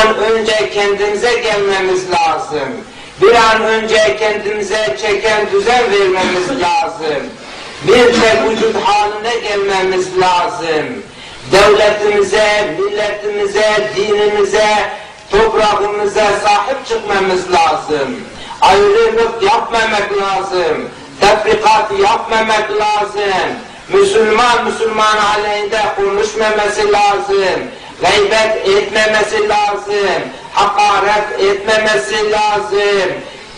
an önce kendimize gelmemiz lazım. Bir an önce kendimize çeken düzen vermemiz lazım. Bir tek vücut haline gelmemiz lazım. Devletimize, milletimize, dinimize, toprağımıza sahip çıkmamız lazım. Ayrılık yapmamak lazım. Tefrikat yapmamak lazım. Müslüman Müslüman aleyhinde konuşmaması lazım. Gıybet etmemesi lazım. Hakaret etmemesi lazım.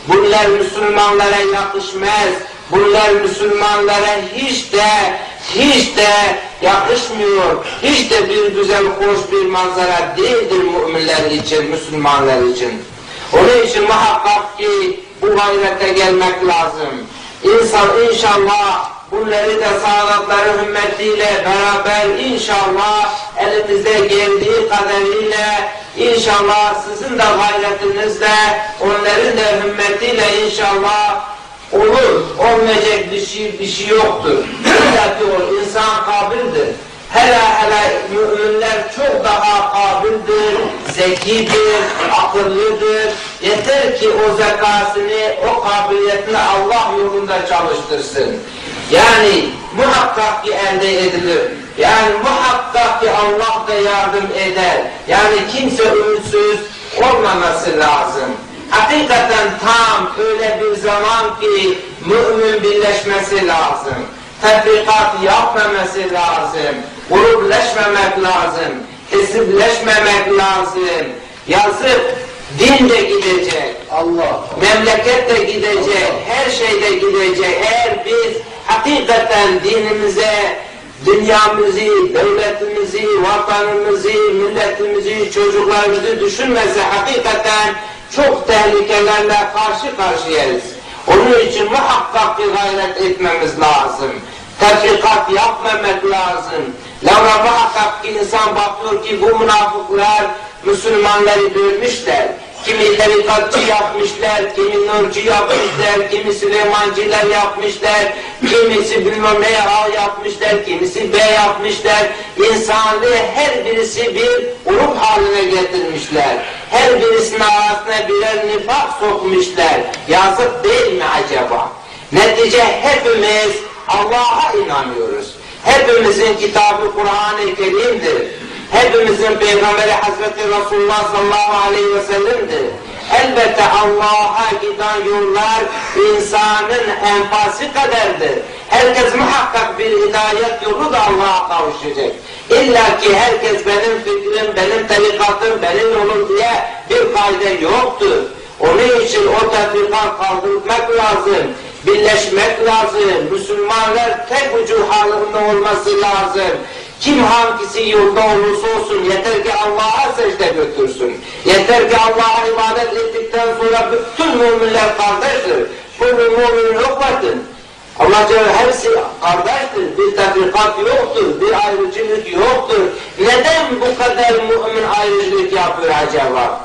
Bunlar Müslümanlara yakışmaz. Bunlar Müslümanlara hiç de hiç de yakışmıyor. Hiç de bir güzel, hoş bir manzara değildir müminler için, Müslümanlar için. Onun için muhakkak ki bu gayrete gelmek lazım. İnsan inşallah bunları da sağlıkları hümmetiyle beraber inşallah elimizde geldiği kadarıyla inşallah sizin de gayretinizle onların da hümmetiyle inşallah olur. Olmayacak bir şey, bir şey yoktur. Ki o insan kabildir. Hele hele müminler çok daha kabildir, zekidir, akıllıdır. Yeter ki o zekasını, o kabiliyetini Allah yolunda çalıştırsın. Yani muhakkak ki elde edilir. Yani muhakkak ki Allah da yardım eder. Yani kimse ümitsiz olmaması lazım. Hakikaten tam öyle bir zaman ki mümin birleşmesi lazım. Tefrikat yapmaması lazım. Grupleşmemek lazım. Hizipleşmemek lazım. Yazık din de gidecek. Allah. Memleket de gidecek. Her şey de gidecek. Eğer biz hakikaten dinimize dünyamızı, devletimizi, vatanımızı, milletimizi, çocuklarımızı düşünmese hakikaten çok tehlikelerle karşı karşıyayız. Onun için muhakkak bir gayret etmemiz lazım. Tefrikat yapmamak lazım. Lavra muhakkak insan bakıyor ki bu münafıklar Müslümanları bölmüşler. Kimi tarikatçı yapmışlar, kimi nurcu yapmışlar, kimi Süleymancılar yapmışlar, kimisi bilmem ne yapmışlar, kimisi B yapmışlar. İnsanlığı her birisi bir grup haline getirmişler. Her birisinin arasına birer nifak sokmuşlar. Yazık değil mi acaba? Netice hepimiz Allah'a inanıyoruz. Hepimizin kitabı Kur'an-ı Kerim'dir. Hepimizin Peygamberi Hazreti Resulullah sallallahu aleyhi ve sellem'dir. Elbette Allah'a giden yollar insanın enfası kadardır. Herkes muhakkak bir hidayet yolu da Allah'a kavuşacak. İlla ki herkes benim fikrim, benim tarikatım, benim yolum diye bir kayda yoktur. Onun için o tefrikat kaldırmak lazım birleşmek lazım. Müslümanlar tek ucu halinde olması lazım. Kim hangisi yolda olursa olsun yeter ki Allah'a secde götürsün. Yeter ki Allah'a ibadet ettikten sonra bütün müminler kardeştir. Bu mümin yok bakın. Allah Celle hepsi kardeştir. Bir tefrikat yoktur. Bir ayrıcılık yoktur. Neden bu kadar mümin ayrıcılık yapıyor acaba?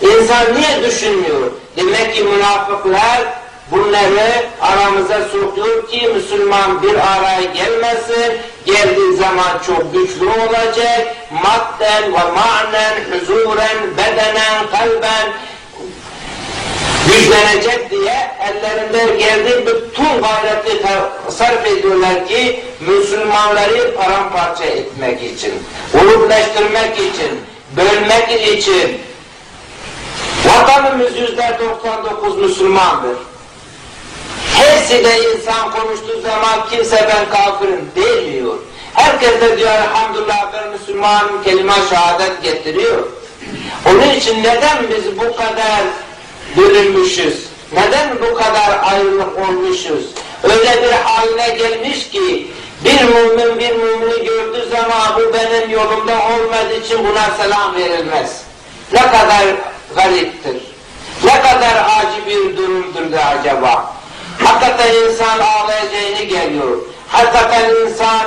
İnsan niye düşünmüyor? Demek ki münafıklar bunları aramıza sokuyor ki Müslüman bir araya gelmesin. Geldiği zaman çok güçlü olacak. Madden ve manen, huzuren, bedenen, kalben güçlenecek diye ellerinden geldiği bütün gayreti sarf ediyorlar ki Müslümanları paramparça etmek için, grupleştirmek için, bölmek için. Vatanımız yüzde 99 Müslümandır. De insan konuştuğu zaman kimse ben kafirim demiyor. Herkes de diyor elhamdülillah ben Müslümanım kelime şehadet getiriyor. Onun için neden biz bu kadar bölünmüşüz? Neden bu kadar ayrılık olmuşuz? Öyle bir haline gelmiş ki bir mümin bir mümini gördüğü zaman bu benim yolumda olmadığı için buna selam verilmez. Ne kadar gariptir. Ne kadar acı bir durumdur da acaba? Hakikaten insan ağlayacağını geliyor. Hakikaten insan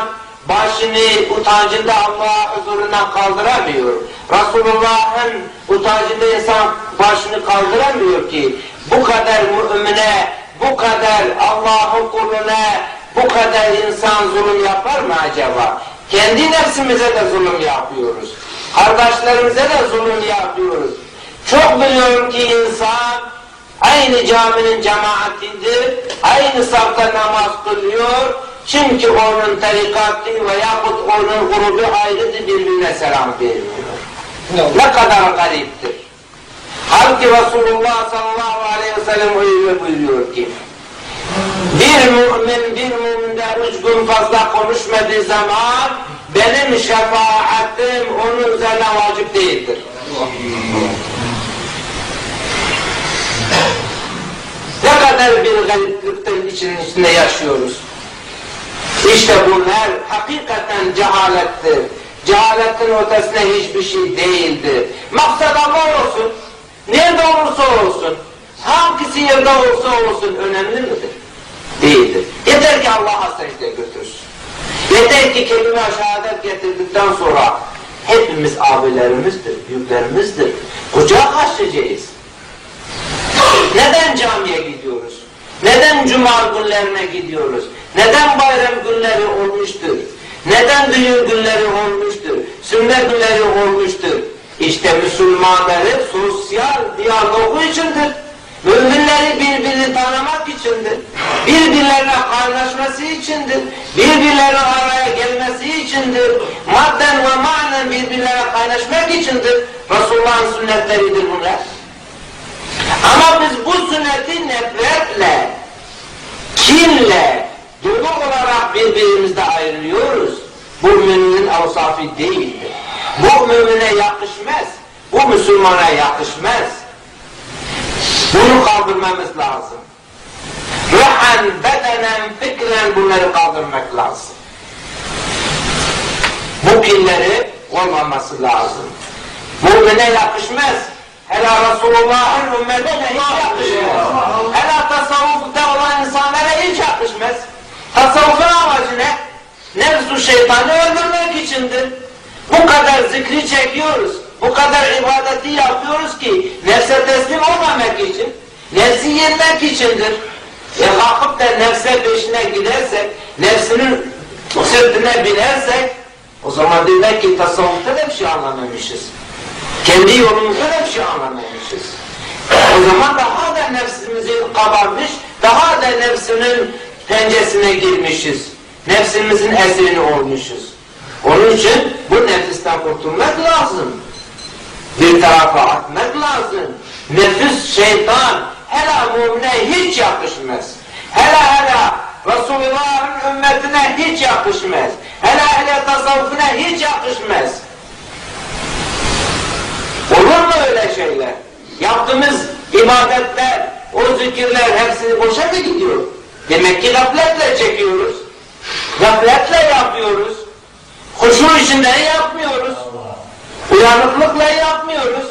başını utancında Allah huzuruna kaldıramıyor. Resulullah'ın utancında insan başını kaldıramıyor ki bu kadar mümine, bu kadar Allah'ın kuluna, bu kadar insan zulüm yapar mı acaba? Kendi nefsimize de zulüm yapıyoruz. Kardeşlerimize de zulüm yapıyoruz. Çok biliyorum ki insan aynı caminin cemaatidir, aynı safta namaz kılıyor, çünkü onun tarikatı veyahut onun grubu ayrıdır birbirine selam vermiyor. Ne kadar gariptir. Halbuki Resulullah sallallahu aleyhi ve sellem öyle buyuruyor ki, bir mümin bir müminden üç gün fazla konuşmadığı zaman benim şefaatim onun üzerine vacip değildir. Kadar bir gariplikten için içinde yaşıyoruz. İşte bunlar hakikaten cehalettir. Cehaletin ötesine hiçbir şey değildir. Maksat Allah olsun. Nerede olursa olsun. Hangisi yerde olursa olsun önemli midir? Değildir. Yeter ki Allah'a secde götürsün. Yeter ki kelime şehadet getirdikten sonra hepimiz abilerimizdir, büyüklerimizdir. Kucak açacağız. Neden camiye gidiyoruz? Neden cuma günlerine gidiyoruz? Neden bayram günleri olmuştur? Neden düğün günleri olmuştur? Sünnet günleri olmuştur? İşte Müslümanların sosyal diyalogu içindir. Müminleri birbirini tanımak içindir. Birbirlerine kaynaşması içindir. Birbirlerine araya gelmesi içindir. Madden ve manen birbirlerine kaynaşmak içindir. Resulullah'ın sünnetleridir bunlar. Ama biz bu sünneti nefretle, kinle, dolu olarak birbirimizde ayrılıyoruz. Bu müminin avsafı değildir. Bu mümine yakışmaz. Bu Müslümana yakışmaz. Bunu kaldırmamız lazım. Ruhan, bedenen, fikren bunları kaldırmak lazım. Bu kinleri olmaması lazım. Mümine yakışmaz. Hele Resulullah'ın ümmetine hiç yakışmaz. Hele tasavvufta olan insanlara hiç yakışmaz. Tasavvufun amacı ne? Nefsu şeytanı öldürmek içindir. Bu kadar zikri çekiyoruz. Bu kadar ibadeti yapıyoruz ki nefse teslim olmamak için, nefsi yenmek içindir. E kalkıp da nefse peşine gidersek, nefsinin sırtına binersek, o zaman demek ki tasavvufta da bir şey anlamamışız. Kendi yolumuzda da bir şey anlamamışız. O zaman daha da nefsimizi kabarmış, daha da nefsinin pencesine girmişiz. Nefsimizin esirini olmuşuz. Onun için bu nefisten kurtulmak lazım. Bir tarafa atmak lazım. Nefis, şeytan, hele mümine hiç yakışmaz. Hele hele Resulullah'ın ümmetine hiç yakışmaz. Hele hele tasavvufuna hiç yakışmaz. Olur mu öyle şeyler? Yaptığımız ibadetler, o zikirler hepsini boşa mı gidiyor? Demek ki gafletle çekiyoruz. Gafletle yapıyoruz. Huşu içinde yapmıyoruz. Uyanıklıkla yapmıyoruz.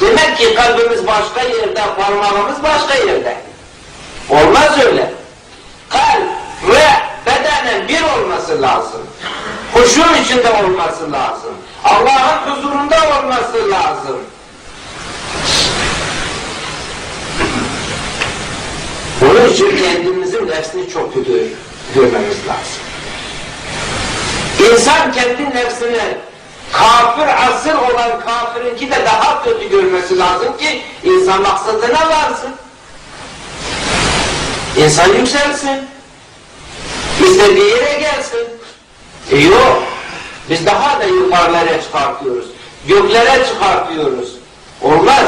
Demek ki kalbimiz başka yerde, parmağımız başka yerde. Olmaz öyle. Kalp ve bedenen bir olması lazım. Huşu içinde olması lazım. Allah'ın huzurunda olması lazım. Bunun için kendimizin nefsini çok kötü görmemiz lazım. İnsan kendi nefsini kafir asıl olan kafirinki de daha kötü görmesi lazım ki insan maksadına varsın. İnsan yükselsin. İstediği yere gelsin. E yok. Biz daha da yukarılara çıkartıyoruz. Göklere çıkartıyoruz. Olmaz.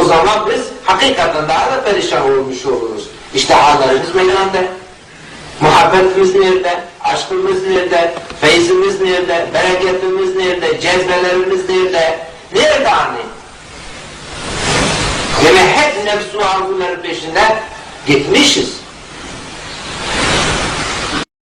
O zaman biz hakikaten daha da perişan olmuş oluruz. İşte hallerimiz meydanda. Muhabbetimiz nerede? Aşkımız nerede? Feyzimiz nerede? Bereketimiz nerede? Cezbelerimiz nerede? Nerede hani? Yani hep nefsu arzuları peşinde gitmişiz.